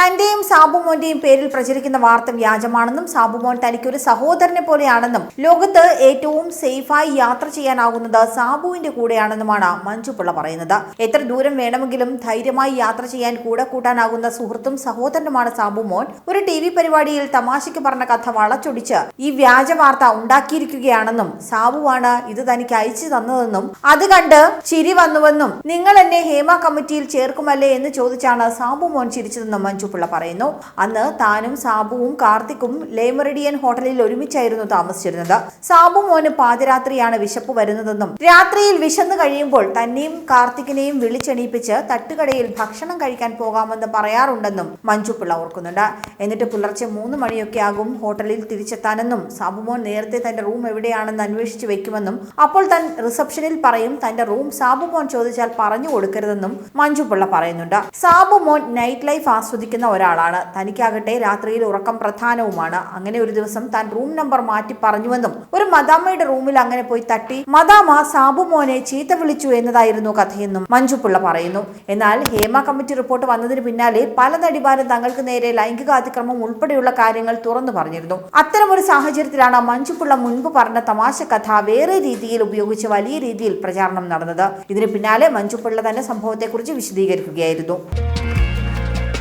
തന്റെയും സാബുമോന്റെയും പേരിൽ പ്രചരിക്കുന്ന വാർത്ത വ്യാജമാണെന്നും സാബുമോൻ തനിക്കൊരു സഹോദരനെ പോലെയാണെന്നും ലോകത്ത് ഏറ്റവും സേഫായി യാത്ര ചെയ്യാനാകുന്നത് സാബുവിന്റെ കൂടെയാണെന്നുമാണ് മഞ്ജുപിള്ള പറയുന്നത്. എത്ര ദൂരം വേണമെങ്കിലും ധൈര്യമായി യാത്ര ചെയ്യാൻ കൂടെ കൂട്ടാനാകുന്ന സുഹൃത്തും സഹോദരനുമാണ് സാബുമോൻ. ഒരു ടി വി പരിപാടിയിൽ തമാശയ്ക്ക് പറഞ്ഞ കഥ വളച്ചൊടിച്ച് ഈ വ്യാജ വാർത്ത ഉണ്ടാക്കിയിരിക്കുകയാണെന്നും സാബുവാണ് ഇത് തനിക്ക് അയച്ചു തന്നതെന്നും അത് കണ്ട് ചിരി വന്നുവെന്നും നിങ്ങൾ എന്നെ ഹേമ കമ്മിറ്റിയിൽ ചേർക്കുമല്ലേ? എന്ന് ചോദിച്ചാണ് സാബുമോൻ ചിരിച്ചതെന്നും മഞ്ജുപിള്ള പറയുന്നു. അന്ന് താനും സാബുവും കാർത്തിക്കും ലേമറിഡിയൻ ഹോട്ടലിൽ ഒരുമിച്ചായിരുന്നു താമസിച്ചിരുന്നത്. സാബു മോന് പാതിരാത്രിയാണ് വിശപ്പ് വരുന്നതെന്നും രാത്രിയിൽ വിശന്നു കഴിയുമ്പോൾ തന്നെയും കാർത്തികിനെയും വിളിച്ചെണീപ്പിച്ച് തട്ടുകടയിൽ ഭക്ഷണം കഴിക്കാൻ പോകാമെന്ന് പറയാറുണ്ടെന്നും മഞ്ജുപിള്ള ഓർക്കുന്നുണ്ട്. എന്നിട്ട് പുലർച്ചെ മൂന്ന് മണിയൊക്കെ ആകും ഹോട്ടലിൽ തിരിച്ചെത്താനെന്നും സാബുമോൻ നേരത്തെ തന്റെ റൂം എവിടെയാണെന്ന് അന്വേഷിച്ചു വെക്കുമെന്നും അപ്പോൾ താൻ റിസപ്ഷനിൽ പറയും തന്റെ റൂം സാബുമോൻ ചോദിച്ചാൽ പറഞ്ഞു കൊടുക്കരുതെന്നും മഞ്ജുപിള്ള പറയുന്നുണ്ട്. സാബുമോൻ നൈറ്റ് ലൈഫ് ആസ്വദിക്കുന്ന ഒരാളാണ്. തനിക്കാകട്ടെ രാത്രിയിൽ ഉറക്കം പ്രധാനവുമാണ്. അങ്ങനെ ഒരു ദിവസം താൻ റൂം നമ്പർ മാറ്റി പറഞ്ഞുവെന്നും ഒരു മദാമ്മയുടെ റൂമിൽ അങ്ങനെ പോയി തട്ടി മദാമ സാബുമോനെ ചീത്ത വിളിച്ചു എന്നതായിരുന്നു കഥയെന്നും മഞ്ജുപിള്ള പറയുന്നു. എന്നാൽ ഹേമ കമ്മിറ്റി റിപ്പോർട്ട് വന്നതിന് പിന്നാലെ പല നടിമാരും തങ്ങൾക്ക് നേരെ ലൈംഗിക അതിക്രമം ഉൾപ്പെടെയുള്ള കാര്യങ്ങൾ തുറന്നു പറഞ്ഞിരുന്നു. അത്തരമൊരു സാഹചര്യത്തിലാണ് മഞ്ജുപിള്ള മുൻപ് പറഞ്ഞ തമാശ കഥ വേറെ രീതിയിൽ ഉപയോഗിച്ച് വലിയ രീതിയിൽ പ്രചാരണം നടന്നത്. ഇതിന് പിന്നാലെ മഞ്ജുപിള്ള തന്നെ സംഭവത്തെക്കുറിച്ച് വിശദീകരിക്കുകയായിരുന്നു.